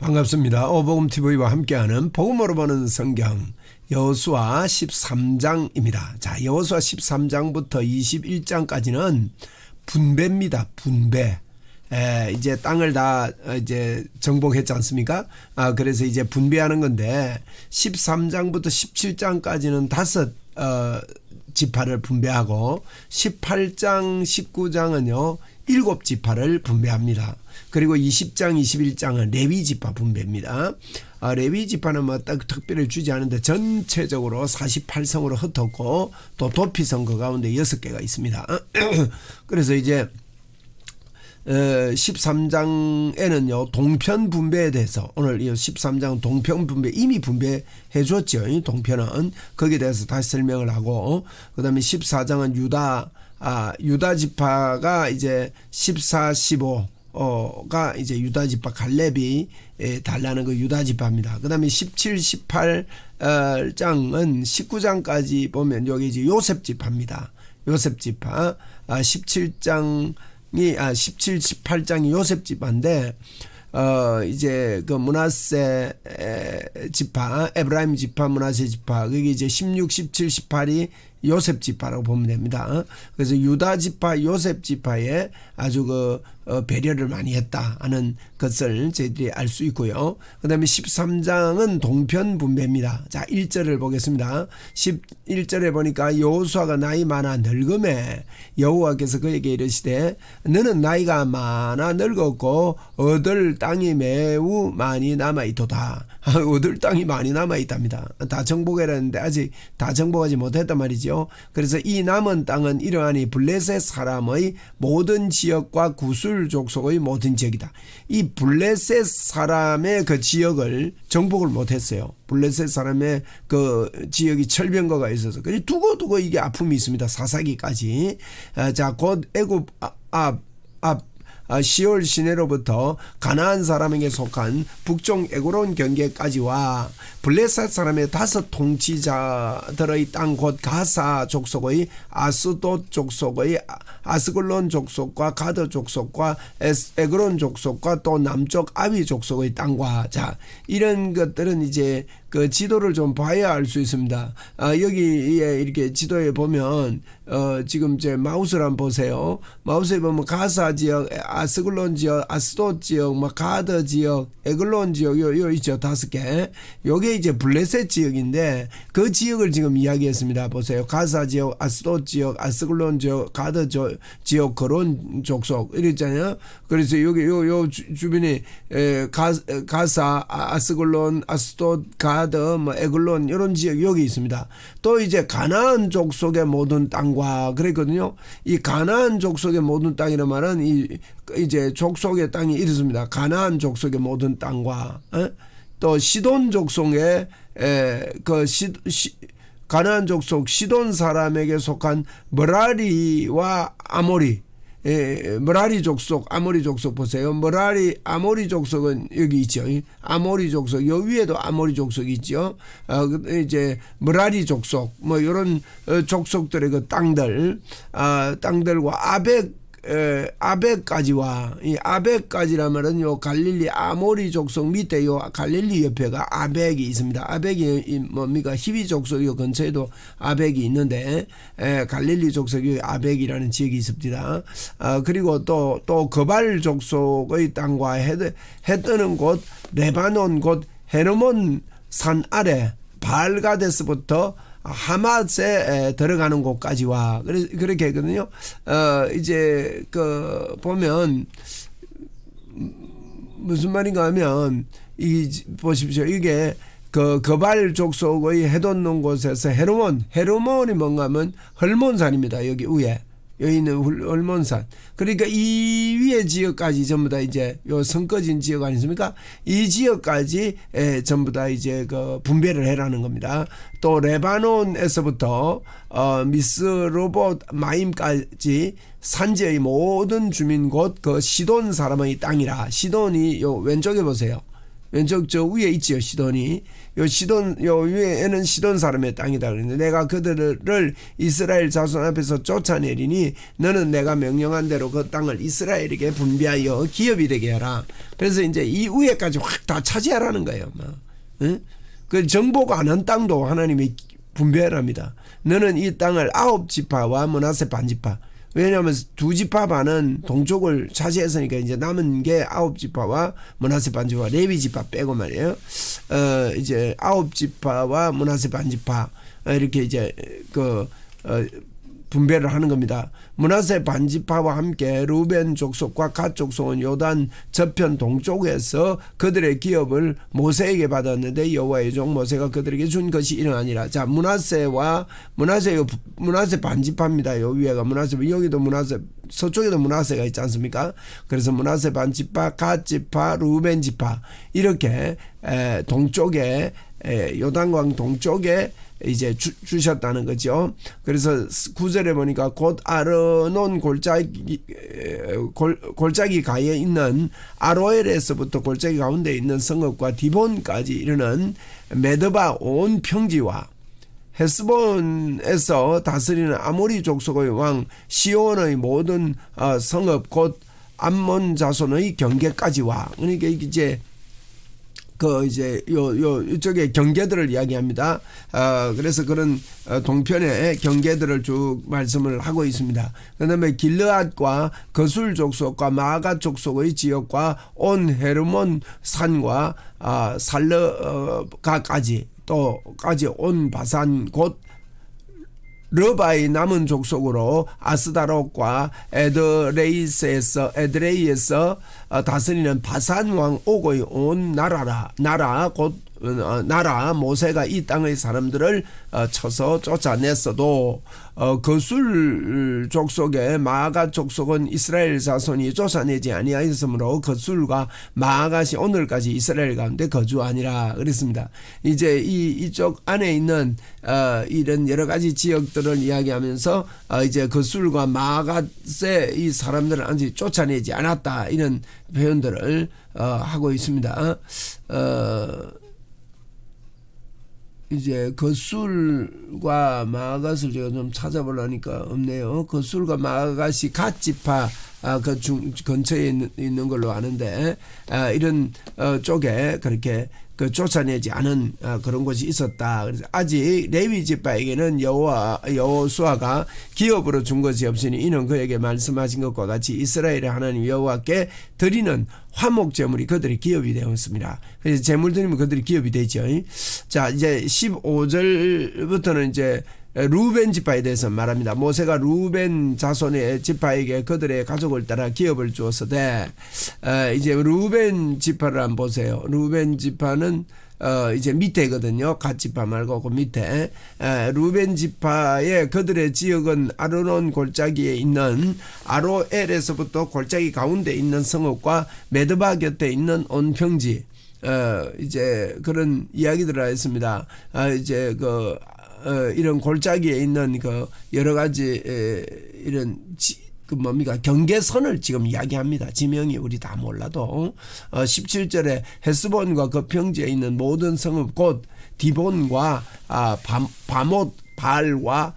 반갑습니다. 오복음 TV와 함께하는 복음으로 보는 성경 여호수아 13장입니다. 자, 여호수아 13장부터 21장까지는 분배입니다. 분배. 에, 이제 땅을 다 어, 이제 정복했지 않습니까? 아, 그래서 이제 분배하는 건데 13장부터 17장까지는 다섯 어, 지파를 분배하고 18장, 19장은요 일곱 지파를 분배합니다. 그리고 20장, 21장은 레위 지파 분배입니다. 아, 레위 지파는 뭐 딱 특별히 주지 않은데 전체적으로 48성으로 흩었고 또 도피 선거 가운데 6개가 있습니다. 그래서 이제 어, 13장에는요 동편 분배에 대해서 오늘 이 13장 동편 분배 이미 분배해 줬죠 동편은 거기에 대해서 다시 설명을 하고 그 다음에 14장은 유다 아 유다 지파가 이제 14, 15 어가 이제 유다 지파 갈렙이 에, 달라는 그 유다 지파입니다. 그다음에 17, 18 어, 장은 19장까지 보면 여기 이제 요셉 지파입니다. 요셉 지파 아 17장 아 17, 18장이 요셉 지파인데 어 이제 그 문하세 지파 에브라임 지파 문하세 지파 그게 이제 16, 17, 18이 요셉 지파라고 보면 됩니다. 그래서 유다 지파, 요셉 지파에 아주 그 어, 배려를 많이 했다 하는 것을 저희들이 알 수 있고요. 그 다음에 13장은 동편 분배입니다. 자, 1절을 보겠습니다. 11절에 보니까 여호수아가 나이 많아 늙음에 여호와께서 그에게 이르시되 너는 나이가 많아 늙었고 얻을 땅이 매우 많이 남아있도다. 얻을 땅이 많이 남아있답니다. 다 정복해라는데 아직 다 정복하지 못했단 말이죠. 그래서 이 남은 땅은 이러하니 블레셋 사람의 모든 지역과 구술 족속의 모든 지역이다. 이 블레셋 사람의 그 지역을 정복을 못했어요. 블레셋 사람의 그 지역이 철병거가 있어서 그래 두고 두고 이게 아픔이 있습니다. 사사기까지. 아, 자, 곧 애굽 앞 앞, 앞 아, 시올 시내로부터 가나안 사람에게 속한 북쪽 에고론 경계까지와 블레셋 사람의 다섯 통치자들의 땅 곧 가사 족속의 아스도 족속의 아스글론 족속과 가드 족속과 에그론 족속과 또 남쪽 아비 족속의 땅과 자 이런 것들은 이제 그 지도를 좀 봐야 알 수 있습니다. 아, 여기에 이렇게 지도에 보면 어, 지금 제 마우스를 한번 보세요. 마우스에 보면 가사 지역, 아스글론 지역, 아스도 지역, 뭐 가드 지역, 에글론 지역 요, 요 있죠 다섯 개. 요게 이제 블레셋 지역인데 그 지역을 지금 이야기했습니다. 보세요. 가사 지역, 아스도 지역, 아스글론 지역, 가드 지역 그런 족속 이랬잖아요. 그래서 여기 요요 주변에 에, 가, 가사, 아스글론, 아스도, 가 가드, 뭐 에글론 이런 지역 여기 있습니다. 또 이제 가나안 족속의 모든 땅과 그랬거든요. 이 가나안 족속의 모든 땅이란 말은 이 이제 족속의 땅이 이렇습니다. 가나안 족속의 모든 땅과 에? 또 시돈 족속의 에, 그 시, 시 가나안 족속 시돈 사람에게 속한 머라리와 아모리 예, 머라리 족속, 아모리 족속 보세요. 머라리, 아모리 족속은 여기 있죠. 아모리 족속, 요 위에도 아모리 족속이 있죠. 어, 이제 머라리 족속, 뭐 이런 어, 족속들의 그 땅들, 아, 땅들과 아벡 에, 아벡까지와 이 아벡까지라면은 요 갈릴리 아모리 족속 밑에 요 갈릴리 옆에가 아벡이 있습니다. 아벡이 뭡니까 히비 족속 요 근처에도 아벡이 있는데 에, 갈릴리 족속이 아벡이라는 지역이 있습니다. 아, 그리고 또 또 거발 족속의 땅과 해, 해 뜨는 곳 레바논 곳 헤르몬 산 아래 발가데스부터 하마스에 들어가는 곳까지와 그렇게 했거든요. 어 이제 그 보면 무슨 말인가 하면 이 보십시오. 이게 그 거발 족 속의 해돋는 곳에서 헤르몬 헤르몬이 뭔가 하면 헐몬산입니다. 여기 위에 여기 있는 얼몬산. 그러니까 이 위에 지역까지 전부 다 이제 요 성꺼진 지역 아니습니까? 이 지역까지 에, 전부 다 이제 그 분배를 해라는 겁니다. 또 레바논에서부터 어, 미스 로봇 마임까지 산지의 모든 주민 곳그 시돈 사람의 땅이라 시돈이 요 왼쪽에 보세요. 왼쪽 저 위에 있지요 시돈이 요 시돈 요 위에는 시돈 사람의 땅이다 그랬는데 내가 그들을 이스라엘 자손 앞에서 쫓아내리니 너는 내가 명령한 대로 그 땅을 이스라엘에게 분배하여 기업이 되게 하라 그래서 이제 이 위에까지 확 다 차지하라는 거예요 막. 응? 그 정보가 안 한 땅도 하나님이 분배하랍니다 너는 이 땅을 아홉 지파와 문하세 반지파 왜냐하면 두 지파 반은 동쪽을 차지했으니까 이제 남은 게 아홉 지파와 문하세 반지파 레위 지파 빼고 말이에요. 어 이제 아홉 지파와 문하세 반지파 어, 이렇게 이제 그 어, 분배를 하는 겁니다. 문하세 반지파와 함께 루벤 족속과 갓 족속은 요단 저편 동쪽에서 그들의 기업을 모세에게 받았는데 여호와의 종 모세가 그들에게 준 것이 아니라 자 문하세와 문하세 요 문하세 반지파입니다. 요 위에가 문하세 여기도 문하세 서쪽에도 문하세가 있지 않습니까? 그래서 문하세 반지파, 갓 지파, 루벤 지파 이렇게 에, 동쪽에 에, 요단강 동쪽에 이제 주, 주셨다는 거죠. 그래서 구절에 보니까 곧 아르논 골짜기 골, 골짜기 가에 있는 아로엘에서부터 골짜기 가운데 있는 성읍과 디본까지 이르는 메드바 온 평지와 헤스본에서 다스리는 아모리 족속의 왕 시온의 모든 어, 성읍 곧 암몬 자손의 경계까지와 그러니까 이제 그 이제 요요 이쪽에 경계들을 이야기합니다. 어 그래서 그런 어, 동편의 경계들을 쭉 말씀을 하고 있습니다. 그다음에 길르앗과 거술 족속과 마가 족속의 지역과 온 헤르몬 산과 아 살르가까지 또까지 온 바산 곧 르바의 남은 족속으로 아스다롯과 에드레이스에서 에드레이에서 어, 다스리는 바산 왕 오고의 온 나라라 나라 곧 어, 나라 모세가 이 땅의 사람들을 어, 쳐서 쫓아냈어도 거술 족속의 마아가 족속은 이스라엘 자손이 쫓아내지 아니하였으므로 거술과 마아가시 오늘까지 이스라엘 가운데 거주하니라 그랬습니다. 이제 이 이쪽 안에 있는 이런 여러 가지 지역들을 이야기하면서 이제 거술과 마아가세 이 사람들을 아직 쫓아내지 않았다 이런 표현들을 하고 있습니다. 어, 이제 거술과 마가스를 제가 좀 찾아보려니까 없네요. 거술과 마가시 갓지파 아, 그 중, 근처에 있는, 있는 걸로 아는데 아, 이런 어, 쪽에 그렇게 그 쫓아내지 않은 아, 그런 것이 있었다. 그래서 아직 레위 지파에게는 여호와 여호수아가 기업으로 준 것이 없으니 이는 그에게 말씀하신 것과 같이 이스라엘의 하나님 여호와께 드리는 화목 제물이 그들의 기업이 되었습니다. 그래서 제물 드리면 그들이 기업이 되죠. 자 이제 15절부터는 이제 루벤 지파에 대해서 말합니다. 모세가 루벤 자손의 지파에게 그들의 가족을 따라 기업을 주었으되 어, 이제 루벤 지파를 한번 보세요. 루벤 지파는 어 이제 밑에거든요. 갓 지파 말고 그 밑에 에, 루벤 지파의 그들의 지역은 아르논 골짜기에 있는 아로엘에서부터 골짜기 가운데 있는 성읍과 메드바 곁에 있는 온평지 어 이제 그런 이야기들을 했습니다. 아 이제 그 어, 이런 골짜기에 있는 그 여러 가지 에, 이런 지, 그 뭡니까 경계선을 지금 이야기합니다. 지명이 우리 다 몰라도 어, 17절에 헤스본과 그 평지에 있는 모든 성읍 곧 디본과 아, 바, 바못 발과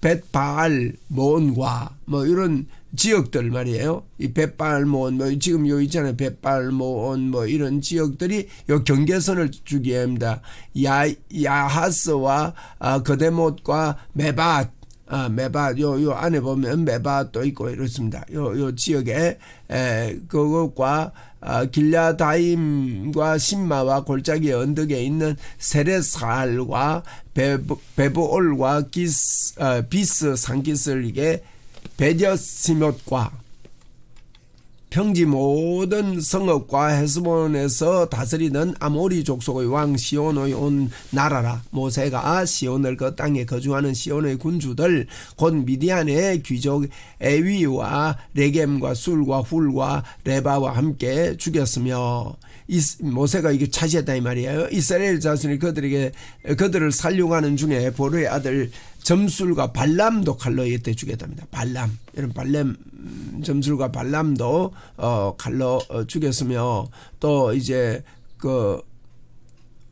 벳바알 모온과 뭐 이런 지역들 말이에요. 이 벳발모온 뭐 지금 요 있잖아요. 벳발모온 뭐 이런 지역들이 요 경계선을 주게 합니다. 야 야하스와 아, 거데못과 메밭 아, 메바 요, 요 안에 보면 메바도 있고 이렇습니다. 요, 요 지역에, 에, 그것과, 아, 길라다임과 신마와 골짜기 언덕에 있는 세레살과 베브, 베브올과 기스, 어, 비스 산기슬에게 베디어시못과 평지 모든 성읍과 헤스본에서 다스리는 아모리 족속의 왕 시온의 온 나라라 모세가 시온을 그 땅에 거주하는 시온의 군주들 곧 미디안의 귀족 에위와 레겜과 술과 훌과 레바와 함께 죽였으며 모세가 이게 차지했다 이 말이에요. 이스라엘 자손이 그들에게 그들을 살려가는 중에 보르의 아들 점술과 발람도 칼로 이때 죽였답니다. 발람 이런 발람 음, 점술과 발람도 어 칼로 어, 죽였으며 또 이제 그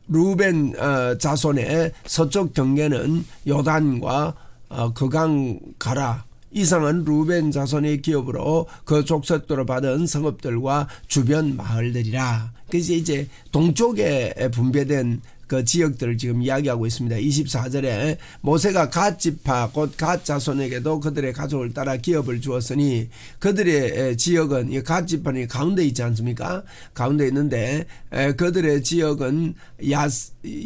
루벤 어, 자손의 서쪽 경계는 요단과 어, 그강 가라 이상은 루벤 자손의 기업으로 그 족속도로 받은 성읍들과 주변 마을들이라. 그래서 이제 동쪽에 분배된 그 지역들을 지금 이야기하고 있습니다. 24절에 모세가 갓 지파 곧 갓 자손에게도 그들의 가족을 따라 기업을 주었으니 그들의 지역은 이갓 지파는 가운데 있지 않습니까? 가운데 있는데 에, 그들의 지역은 야,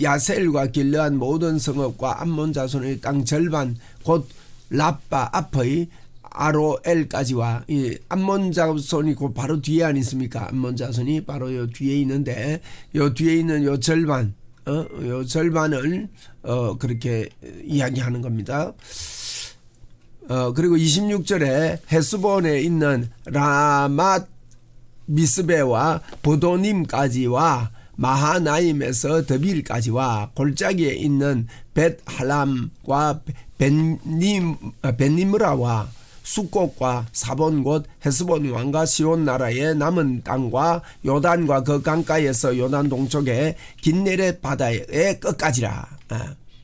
야셀과 길르한 모든 성읍과 암몬 자손의 땅 절반 곧 라빠 앞의 아로엘까지와 이 암몬 자손이 그 바로 뒤에 안 있습니까? 암몬 자손이 바로 요 뒤에 있는데 요 뒤에 있는 요 절반 어, 요 절반을 어 그렇게 이야기하는 겁니다. 어 그리고 26절에 헤스본에 있는 라맛 미스베와 보도님까지와 마하나임에서 더빌까지와 골짜기에 있는 벳 할람과 벤님 아, 벤니므라와 수꽃과 사본 곳 헤스본 왕과 시온 나라의 남은 땅과 요단과 그 강가에서 요단 동쪽에 긴네레 바다의 끝까지라.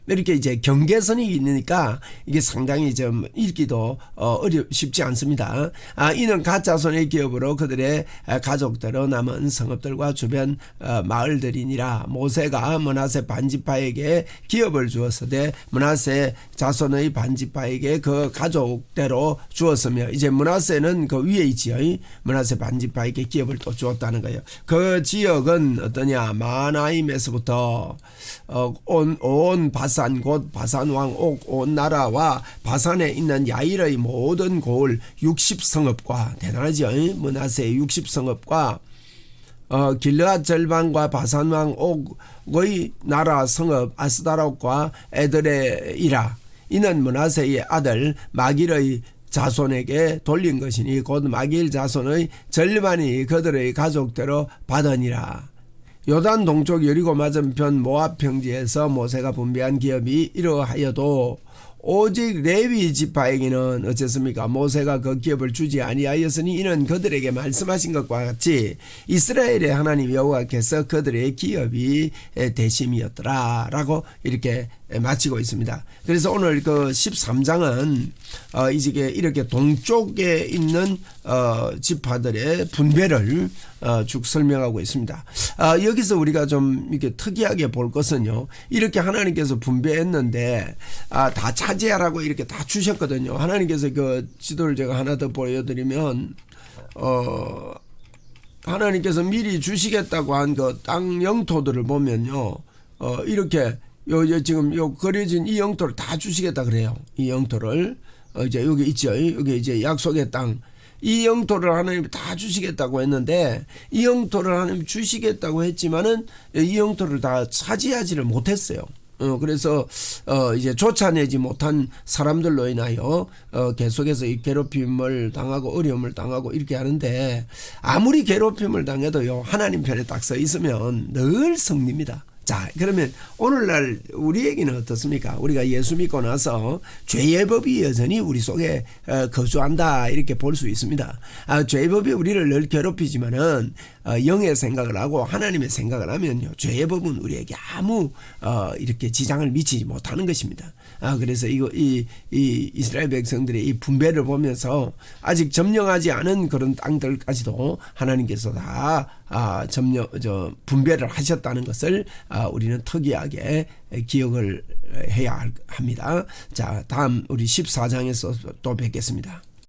아. 이렇게 이제 경계선이 있으니까 이게 상당히 좀 읽기도 어, 어려 쉽지 않습니다. 아, 이는 가짜손의 기업으로 그들의 가족대로 남은 성읍들과 주변 어, 마을들이니라 모세가 문하세 반지파에게 기업을 주었으되 문하세 자손의 반지파에게 그 가족대로 주었으며 이제 문하세는 그 위에 있지요. 문하세 반지파에게 기업을 또 주었다는 거예요. 그 지역은 어떠냐 마나임에서부터 어, 온, 온 바산 곧 바산 왕 옥 온 나라와 바산에 있는 야일의 모든 고을 60성읍과 대단하죠. 문하세 60성읍과 어, 길르앗 절반과 바산 왕 옥의 나라 성읍 아스다락과 에드레이라 이는 문하세의 아들 마길의 자손에게 돌린 것이니 곧 마길 자손의 절반이 그들의 가족대로 받으니라. 요단 동쪽 여리고 맞은편 모압 평지에서 모세가 분배한 기업이 이러하여도 오직 레위 지파에게는 어쨌습니까? 모세가 그 기업을 주지 아니하였으니 이는 그들에게 말씀하신 것과 같이 이스라엘의 하나님 여호와께서 그들의 기업이 대심이었더라라고 이렇게 마치고 있습니다. 그래서 오늘 그 13장은 어 이제 이렇게 동쪽에 있는 어 지파들의 분배를 어 쭉 설명하고 있습니다. 아 여기서 우리가 좀 이렇게 특이하게 볼 것은요. 이렇게 하나님께서 분배했는데 아 다 차지하라고 이렇게 다 주셨거든요. 하나님께서 그 지도를 제가 하나 더 보여드리면 어 하나님께서 미리 주시겠다고 한 그 땅 영토들을 보면요. 어 이렇게 요, 요 지금 요 그려진 이 영토를 다 주시겠다 그래요. 이 영토를 어 이제 여기 있죠. 여기 이제 약속의 땅. 이 영토를 하나님이 다 주시겠다고 했는데 이 영토를 하나님 주시겠다고 했지만은 이 영토를 다 차지하지를 못했어요. 어, 그래서, 어, 이제 쫓아내지 못한 사람들로 인하여, 어, 계속해서 이 괴롭힘을 당하고 어려움을 당하고 이렇게 하는데, 아무리 괴롭힘을 당해도요, 하나님 편에 딱 서 있으면 늘 승리입니다. 자, 그러면 오늘날 우리에게는 어떻습니까? 우리가 예수 믿고 나서 죄의 법이 여전히 우리 속에 어, 거주한다 이렇게 볼 수 있습니다. 아, 죄의 법이 우리를 늘 괴롭히지만은 어, 영의 생각을 하고 하나님의 생각을 하면요, 죄의 법은 우리에게 아무 어, 이렇게 지장을 미치지 못하는 것입니다. 아, 그래서 이거 이, 이 이스라엘 백성들의 이 분배를 보면서 아직 점령하지 않은 그런 땅들까지도 하나님께서 다 아, 점령 저 분배를 하셨다는 것을 아, 우리는 특이하게 기억을 해야 합니다. 자, 다음 우리 14장에서 또 뵙겠습니다.